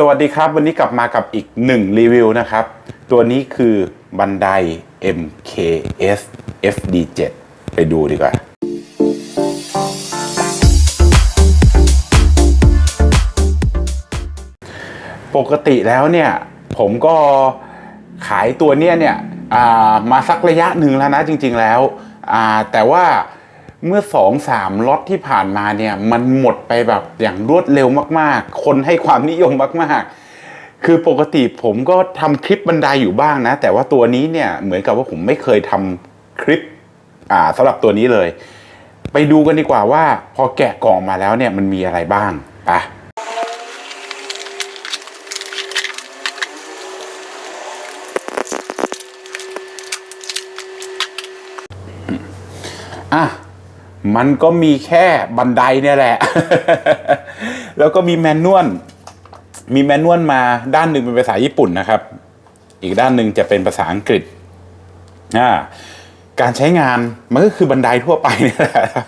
สวัสดีครับ วันนี้กลับมากับอีกหนึ่งรีวิวนะครับ ตัวนี้คือบันได MKS FD7 ไปดูดีกว่า ปกติแล้วเนี่ย ผมก็ขายตัวเนี้ยเนี่ยามาสักระยะหนึ่งแล้วนะจริง ๆแล้วแต่ว่า เมื่อสองสามล็อตที่ผ่านมาเนี่ยมันหมดไปแบบอย่างรวดเร็วมากๆ คนให้ความนิยมมากๆคือปกติผมก็ทำคลิปบันไดอยู่บ้างนะ แต่ว่าตัวนี้เนี่ยเหมือนกับว่าผมไม่เคยทำคลิปอ่าสำหรับตัวนี้เลย ไปดูกันดีกว่าว่า พอแกะกล่องมาแล้วเนี่ยมันมีอะไรบ้างไปอะ มันก็มีแค่บันไดเนี่ยแหละ แล้วก็มีแมนนวล มีแมนนวลมาด้านหนึ่งเป็นภาษาญี่ปุ่นนะครับ อีกด้านหนึ่งจะเป็นภาษาอังกฤษอ่าการใช้งานมันก็คือบันไดทั่วไปนี่แหละครับ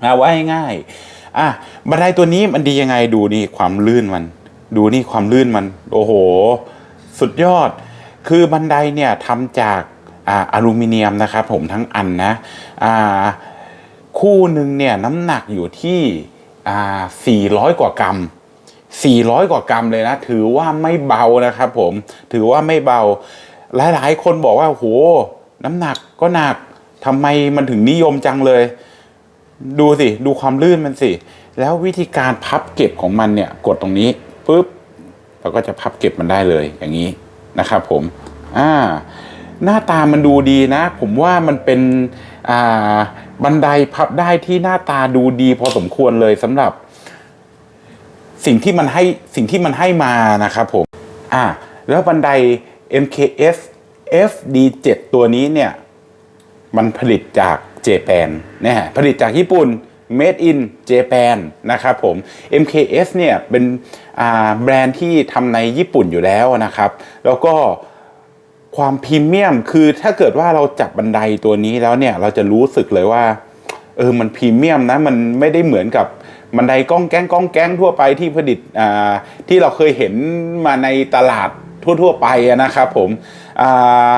เอาไว้ง่ายๆอะบันไดตัวนี้มันดียังไงดูนี่ความลื่นมัน ดูนี่ความลื่นมัน โอ้โห สุดยอด คือบันไดเนี่ยทำจากออลูมิเนียมนะครับ ผมทั้งอันนะอ่า คู่หนึ่งเนี่ยน้ำหนักอยู่ที่อ่า400 กว่ากรัม 400 กว่ากรัมเลยนะ ถือว่าไม่เบานะครับผม ถือว่าไม่เบา หลายๆ คนบอกว่าโหน้ำหนักก็หนักทำไมมันถึงนิยมจังเลย ดูสิ ดูความลื่นมันสิ แล้ววิธีการพับเก็บของมันเนี่ย กดตรงนี้ปุ๊บเราก็จะพับเก็บมันได้เลยอย่างนี้นะครับผม อ่า หน้าตามันดูดีนะ ผมว่ามันเป็น อ่า บันไดพับได้ที่หน้าตาดูดีพอสมควรเลยสำหรับ สิ่งที่มันให้สิ่งที่มันให้มานะครับผม อ่า แล้วบันได MKS FD7 ตัวนี้เนี่ย มันผลิตจากเจแปนนะฮะผลิตจากญี่ปุ่น made in Japan นะครับผม MKS เนี่ยเป็นแบรนด์ที่ทำในญี่ปุ่นอยู่แล้วนะครับ แล้วก็ ความพรีเมียมคือถ้าเกิดว่าเราจับบันไดตัวนี้แล้วเนี่ย เราจะรู้สึกเลยว่า เออมันพรีเมียมนะ มันไม่ได้เหมือนกับบันไดก้องแก้งก้องแก้งทั่วไปที่ผลิตอ่าที่เราเคยเห็นมาในตลาดทั่ว ๆ ไปนะครับผมอ่า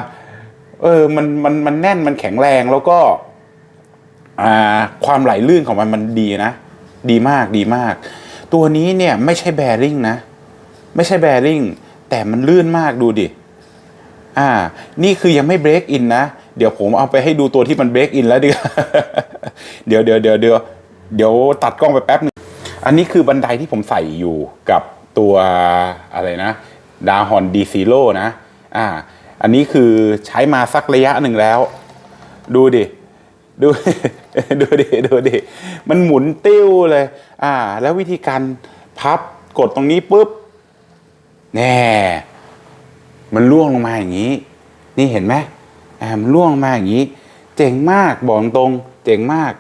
เออมันมันมันแน่นมันแข็งแรงแล้วก็อ่าความไหลลื่นของมันมันดีนะ ดีมากดีมาก ตัวนี้เนี่ยไม่ใช่แบริ่งนะ ไม่ใช่แบริ่งแต่มันลื่นมากดูดิ อ่า นี่คือยังไม่เบรกอินนะ เดี๋ยวผมเอาไปให้ดูตัวที่มันเบรกอินแล้วดีกว่าเดี๋ยวเดี๋ยวเดี๋ยวเดี๋ยวเดี๋ยวตัดกล้องไปแป๊บหนึง อันนี้คือบันไดที่ผมใส่อยู่กับตัวอะไรนะดาฮอนดีซีโร่นะ อ่า อันนี้คือใช้มาสักระยะหนึ่งแล้ว ดูดิ ดู ดูดิ ดูดิ มันหมุนติ้วเลย อ่า แล้ววิธีการพับกดตรงนี้ปุ๊บ แน่ มันล่วงลงมาอย่างนี้ นี่เห็นไหมอ่ามันล่วงลงมาอย่างนี้ เจ๋งมากบอกตรงเจ๋งมาก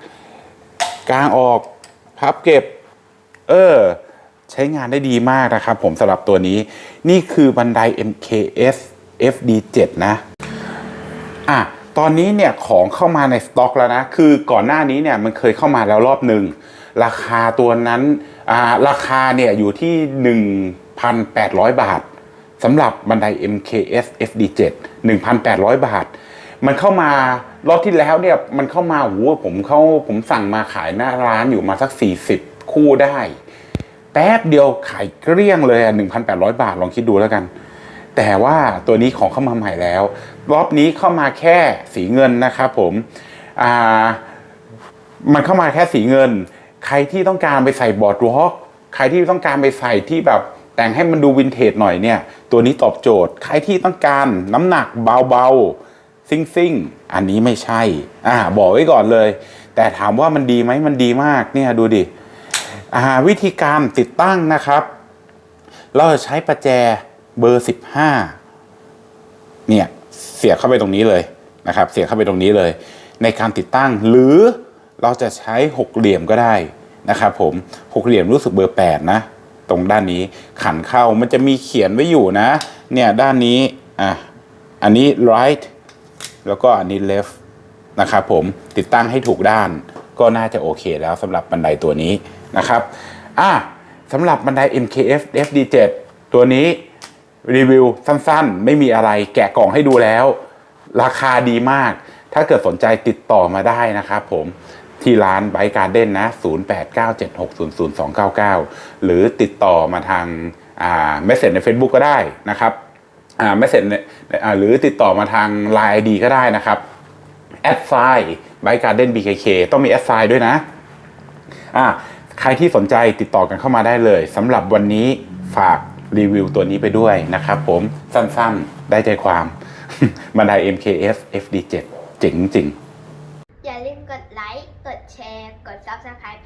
กลางออกพับเก็บ เออ ใช้งานได้ดีมากนะครับ ผมสำหรับตัวนี้ นี่คือบันได MKS FD7 นะอะตอนนี้เนี่ยของเข้ามาในสต็อกแล้วนะ คือก่อนหน้านี้เนี่ยมันเคยเข้ามาแล้วรอบหนึ่ง ราคาตัวนั้นอ่าราคาเนี่ยอยู่ที่ 1,800 บาท สำหรับบันได MKS FD7 1,800 บาท มันเข้ามารอบที่แล้วเนี่ยมันเข้ามาโอ้โหผมเข้าผมสั่งมาขายหน้าร้านอยู่มาสัก 40 คู่ได้ แป๊บเดียวขายเกลี้ยงเลยอะ1,800 บาทลองคิดดูแล้วกัน แต่ว่าตัวนี้ของเข้ามาใหม่แล้ว รอบนี้เข้ามาแค่สีเงินนะครับผมอ่ามันเข้ามาแค่สีเงิน ใครที่ต้องการไปใส่บอร์ดวอล์กใครที่ต้องการไปใส่ที่แบบ แต่งให้มันดูวินเทจหน่อยเนี่ย ตัวนี้ตอบโจทย์ใครที่ต้องการน้ำหนักเบาๆ ซิ่งซิ่งๆอันนี้ไม่ใช่อ่าบอกไว้ก่อนเลย แต่ถามว่ามันดีไหมมันดีมากเนี่ยดูดิอ่าวิธีการติดตั้งนะครับ เราจะใช้ประแจเบอร์สิบห้าเนี่ยเสียบเข้าไปตรงนี้เลยนะครับ เสียบเข้าไปตรงนี้เลย ในการติดตั้งหรือเราจะใช้หกเหลี่ยมก็ได้นะครับผมหกเหลี่ยมรู้สึกเบอร์แปดนะ ตรงด้านนี้ขันเข้ามันจะมีเขียนไว้อยู่นะ เนี่ยด้านนี้อะอันนี้ right แล้วก็อันนี้ left นะครับผมติดตั้งให้ถูกด้านก็น่าจะโอเคแล้วสำหรับบันไดตัวนี้นะครับอะสำหรับบันได MKF FD7 ตัวนี้รีวิวสั้นๆ ไม่มีอะไรแกะกล่องให้ดูแล้ว ราคาดีมาก ถ้าเกิดสนใจติดต่อมาได้นะครับผม ที่ร้านไบการ์เด้นนะ 0897600299 หรือติดต่อมาทางอ่าเมสเซจใน Facebook ก็ได้นะครับอ่าเมสเซจหรือติดต่อมาทาง Line ID ก็ได้นะครับแอดไซน์ไบการ์เด้น BKK ต้องมีแอดไซน์ด้วยนะอะใครที่สนใจติดต่อกันเข้ามาได้เลยสำหรับวันนี้ฝากรีวิวตัวนี้ไปด้วยนะครับผมสั้นๆ ได้ใจความบันได MKS FD7 เจ๋งจริง Siap!